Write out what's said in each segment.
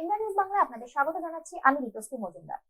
India বাংলায় আপনাদের স্বাগত জানাচ্ছি। আমি ঋতুশ্রী মজুমদার।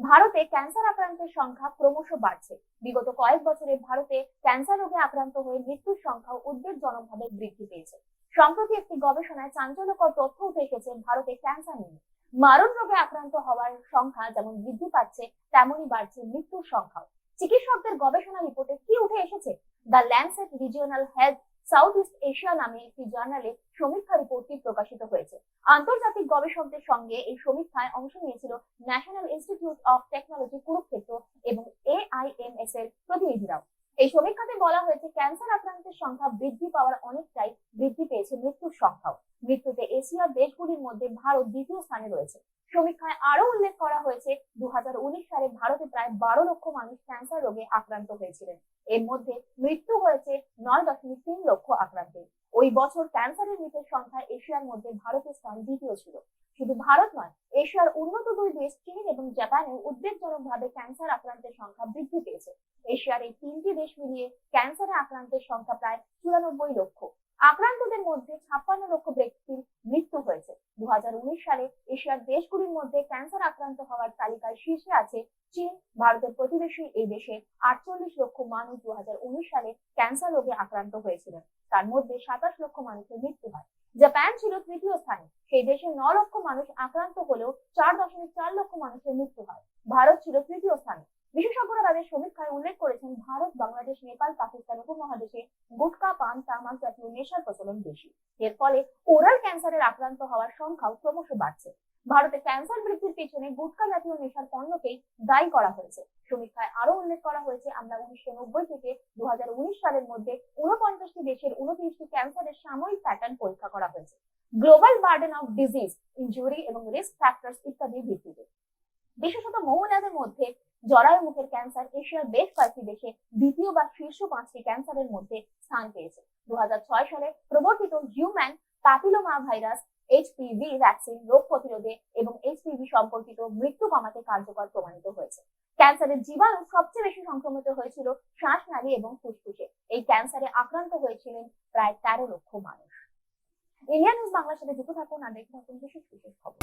ভারতে ক্যান্সার আক্রান্তের সংখ্যা ক্রমশ বাড়ছে। বিগত কয়েক বছরে ভারতে ক্যান্সার রোগে আক্রান্ত হয়ে মৃত্যুর সংখ্যাও উদ্বেগজনকভাবে বৃদ্ধি পেয়েছে। সম্প্রতি একটি গবেষণায় চাঞ্চল্যকর তথ্য উঠে এসেছে ভারতে ক্যান্সার নিয়ে। মারণ রোগে আক্রান্ত হওয়ার সংখ্যা যেমন বৃদ্ধি পাচ্ছে, তেমনই বাড়ছে মৃত্যুর সংখ্যাও। চিকিৎসকদের গবেষণা রিপোর্টে কি উঠে এসেছে? The Lancet regional health South East Asia নামে একটি জার্নালে সমীক্ষা রিপোর্টটি প্রকাশিত হয়েছে। আন্তর্জাতিক গবেষকদের সঙ্গে এই সমীক্ষায় অংশ নিয়েছিল national institute of technology Kurukshetra এবং এআইএমএস এর প্রতিনিধিরাও। এই সমীক্ষাতে বলা হয়েছে, ক্যান্সার আক্রান্তের সংখ্যা বৃদ্ধি পাওয়ার অনেকটাই বৃদ্ধি পেয়েছে মৃত্যুর সংখ্যাও। মৃত্যুতে এশিয়ার দেশগুলির মধ্যে ভারত দ্বিতীয় স্থানে রয়েছে। সমীক্ষায় আরও উল্লেখ করা হয়েছে দু হাজার উনিশ সালে ভারতে প্রায় বারো লক্ষ মানুষ ক্যান্সার রোগে আক্রান্ত হয়েছিলেন। এর মধ্যে মৃত্যু হয়েছে নয় দশমিক তিন লক্ষ। ওই বছর ক্যান্সারের মৃতের সংখ্যা এশিয়ার মধ্যে ভারতের স্থান দ্বিতীয় ছিল। শুধু ভারত নয়, এশিয়ার উন্নত দুই দেশ চীন এবং জাপানেও উদ্বেগজনকভাবে ক্যান্সার আক্রান্তের সংখ্যা বৃদ্ধি পেয়েছে। এশিয়ার এই তিনটি দেশ মিলিয়ে ক্যান্সারে আক্রান্তের সংখ্যা প্রায় চুরানব্বই লক্ষ। আক্রান্তদের মধ্যে ছাপ্পান্ন লক্ষ ব্যক্তির মৃত্যু হয়েছে। দু হাজার উনিশ সালে এশিয়ার দেশগুলির মধ্যে ক্যান্সার আক্রান্ত হওয়ার তালিকায় শীর্ষে আছে চীন, ভারতের প্রতিবেশী এই দেশে আটচল্লিশ লক্ষ মানুষ দু হাজার উনিশ সালে ক্যান্সার রোগে আক্রান্ত হয়েছিলেন। তার মধ্যে সাতাশ লক্ষ মানুষের মৃত্যু হয়। জাপান ছিল তৃতীয় স্থানে। সেই দেশে ন লক্ষ মানুষ আক্রান্ত হলেও চার দশমিক চার লক্ষ মানুষের মৃত্যু হয়। ভারত ছিল তৃতীয় তাদের সমীক্ষায় উল্লেখ করেছেন, ভারত, বাংলাদেশ, নেপাল, পাকিস্তান উপমহাদেশে গুটকা, পান, তামাক জাতীয় নেশার প্রচলন বেশি। এর ফলে ওরাল ক্যান্সারের আক্রান্ত হওয়ার সংখ্যাও ক্রমশ বাড়ছে। ভারতে ক্যান্সার বৃদ্ধির পেছনে গুটকা জাতীয় নেশার পণ্যকেই দায়ী করা হয়েছে। সমীক্ষায় আরও উল্লেখ করা হয়েছে, আমরা উনিশশো নব্বই থেকে দু হাজার উনিশ সালের মধ্যে উনপঞ্চাশটি দেশের উনত্রিশটি ক্যান্সারের সাময়িক প্যাটার্ন পরীক্ষা করা হয়েছে। Global burden of disease injury এবং রিস্ক ফ্যাক্টরস ইত্যাদির ভিত্তিতে। বিশেষত মহিলাদের মধ্যে জরায়ু মুখের ক্যান্সার এশিয়ার বেশ কয়েকটি দেশে দ্বিতীয় বা শীর্ষ পাঁচটি ক্যান্সারের মধ্যে স্থান পেয়েছে। দু সালে প্রবর্তিত human papilloma virus HPV vaccine রোগ প্রতিরোধে এবং এইচপিভি সম্পর্কিত মৃত্যু কমাতে কার্যকর প্রমাণিত হয়েছে। ক্যান্সারের জীবাণু সবচেয়ে বেশি সংক্রমিত হয়েছিল শ্বাসনালী এবং ফুসফুসে। এই ক্যান্সারে আক্রান্ত হয়েছিলেন প্রায় তেরো লক্ষ মানুষ। ইন্ডিয়া নিউজ বাংলার সাথে যুক্ত থাকুন আর দেখতে থাকুন বিশেষ বিশেষ খবর।